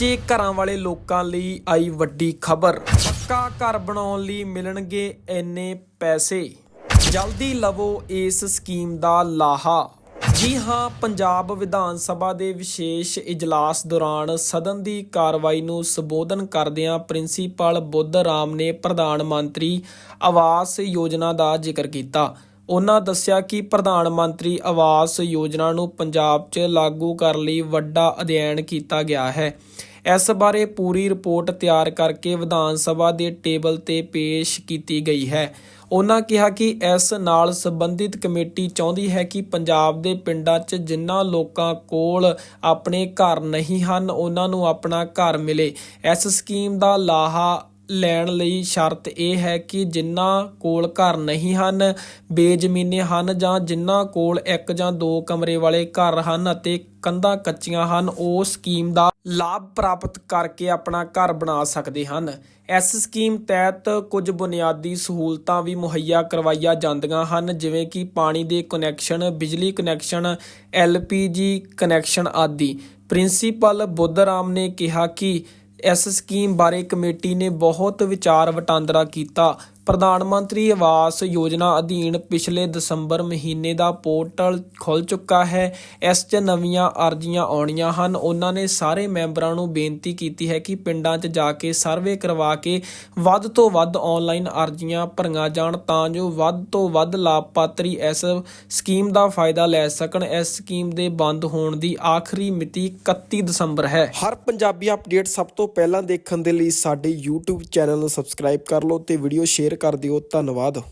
ਕੱਚੇ ਘਰਾਂ ਵਾਲੇ ਲੋਕਾਂ ਲਈ ਆਈ ਵੱਡੀ ਖਬਰ। ਪੱਕਾ ਘਰ ਬਣਾਉਣ ਲਈ ਮਿਲਣਗੇ ਇੰਨੇ ਪੈਸੇ। ਜਲਦੀ ਲਵੋ ਇਸ ਸਕੀਮ ਦਾ ਲਾਹਾ। ਜੀ ਹਾਂ, ਪੰਜਾਬ ਵਿਧਾਨ ਸਭਾ ਦੇ ਵਿਸ਼ੇਸ਼ ਇਜਲਾਸ ਦੌਰਾਨ ਸਦਨ ਦੀ ਕਾਰਵਾਈ ਨੂੰ ਸੰਬੋਧਨ ਕਰਦਿਆਂ ਪ੍ਰਿੰਸੀਪਲ ਬੁੱਧ ਰਾਮ ਨੇ ਪ੍ਰਧਾਨ ਮੰਤਰੀ ਆਵਾਸ ਯੋਜਨਾ ਦਾ ਜ਼ਿਕਰ ਕੀਤਾ। ਉਹਨਾਂ ਦੱਸਿਆ ਕਿ ਪ੍ਰਧਾਨ ਮੰਤਰੀ ਆਵਾਸ ਯੋਜਨਾ ਨੂੰ ਪੰਜਾਬ 'ਚ ਲਾਗੂ ਕਰਨ ਲਈ ਵੱਡਾ ਅਧਿਐਨ ਕੀਤਾ ਗਿਆ ਹੈ। ਇਸ ਬਾਰੇ ਪੂਰੀ ਰਿਪੋਰਟ ਤਿਆਰ ਕਰਕੇ ਵਿਧਾਨ ਸਭਾ ਦੇ ਟੇਬਲ ਤੇ ਪੇਸ਼ ਕੀਤੀ ਗਈ ਹੈ। ਉਹਨਾਂ ਕਿਹਾ ਕਿ ਇਸ ਨਾਲ ਸੰਬੰਧਿਤ ਕਮੇਟੀ ਚਾਹੁੰਦੀ ਹੈ ਕਿ ਪੰਜਾਬ ਦੇ ਪਿੰਡਾਂ 'ਚ ਜਿਨ੍ਹਾਂ ਲੋਕਾਂ ਕੋਲ ਆਪਣੇ ਘਰ ਨਹੀਂ ਹਨ ਉਹਨਾਂ ਨੂੰ ਆਪਣਾ ਘਰ ਮਿਲੇ। ਇਸ ਸਕੀਮ ਦਾ ਲਾਹਾ ਲੈਣ ਲਈ ਸ਼ਰਤ ਇਹ ਹੈ ਕਿ ਜਿਨ੍ਹਾਂ ਕੋਲ ਘਰ ਨਹੀਂ ਹਨ, ਬੇਜ਼ਮੀਨੇ ਹਨ ਜਾਂ ਜਿਨ੍ਹਾਂ ਕੋਲ ਇੱਕ ਜਾਂ ਦੋ ਕਮਰੇ ਵਾਲੇ ਘਰ ਹਨ ਅਤੇ ਕੰਧਾਂ ਕੱਚੀਆਂ ਹਨ, ਉਹ ਸਕੀਮ ਦਾ ਲਾਭ ਪ੍ਰਾਪਤ ਕਰਕੇ ਆਪਣਾ ਘਰ ਬਣਾ ਸਕਦੇ ਹਨ। ਇਸ ਸਕੀਮ ਤਹਿਤ ਕੁਝ ਬੁਨਿਆਦੀ ਸਹੂਲਤਾਂ ਵੀ ਮੁਹੱਈਆ ਕਰਵਾਈਆਂ ਜਾਂਦੀਆਂ ਹਨ, ਜਿਵੇਂ ਕਿ ਪਾਣੀ ਦੇ ਕਨੈਕਸ਼ਨ, ਬਿਜਲੀ ਕਨੈਕਸ਼ਨ, ਐਲਪੀਜੀ ਕਨੈਕਸ਼ਨ ਆਦਿ। ਪ੍ਰਿੰਸੀਪਲ ਬੁੱਧਰਾਮ ਨੇ ਕਿਹਾ ਕਿ ਇਸ ਸਕੀਮ ਬਾਰੇ ਕਮੇਟੀ ਨੇ ਬਹੁਤ ਵਿਚਾਰ ਵਟਾਂਦਰਾ ਕੀਤਾ। ਪ੍ਰਧਾਨ ਮੰਤਰੀ ਆਵਾਸ ਯੋਜਨਾ ਅਧੀਨ ਪਿਛਲੇ ਦਸੰਬਰ ਮਹੀਨੇ ਦਾ ਪੋਰਟਲ ਖੁੱਲ ਚੁੱਕਾ ਹੈ। ਇਸ 'ਚ ਨਵੀਆਂ ਅਰਜ਼ੀਆਂ ਆਉਣੀਆਂ ਹਨ। ਉਹਨਾਂ ਨੇ ਸਾਰੇ ਮੈਂਬਰਾਂ ਨੂੰ ਬੇਨਤੀ ਕੀਤੀ ਹੈ ਕਿ ਪਿੰਡਾਂ 'ਚ ਜਾ ਕੇ ਸਰਵੇ ਕਰਵਾ ਕੇ ਵੱਧ ਤੋਂ ਵੱਧ ਆਨਲਾਈਨ ਅਰਜ਼ੀਆਂ ਭਰੀਆਂ ਜਾਣ ਤਾਂ ਜੋ ਵੱਧ ਤੋਂ ਵੱਧ ਲਾਭਪਾਤਰੀ ਇਸ ਸਕੀਮ ਦਾ ਫਾਇਦਾ ਲੈ ਸਕਣ। ਇਸ ਸਕੀਮ ਦੇ ਬੰਦ ਹੋਣ ਦੀ ਆਖਰੀ ਮਿਤੀ 31 ਦਸੰਬਰ ਹੈ। ਹਰ ਪੰਜਾਬੀ ਅਪਡੇਟ ਸਭ ਤੋਂ ਪਹਿਲਾਂ ਦੇਖਣ ਦੇ ਲਈ ਸਾਡੇ YouTube ਚੈਨਲ ਨੂੰ ਸਬਸਕ੍ਰਾਈਬ ਕਰ ਲਓ ਤੇ ਵੀਡੀਓ ਸ਼ੇਅਰ ਕਰ ਦਿਓ ਧੰਨਵਾਦ।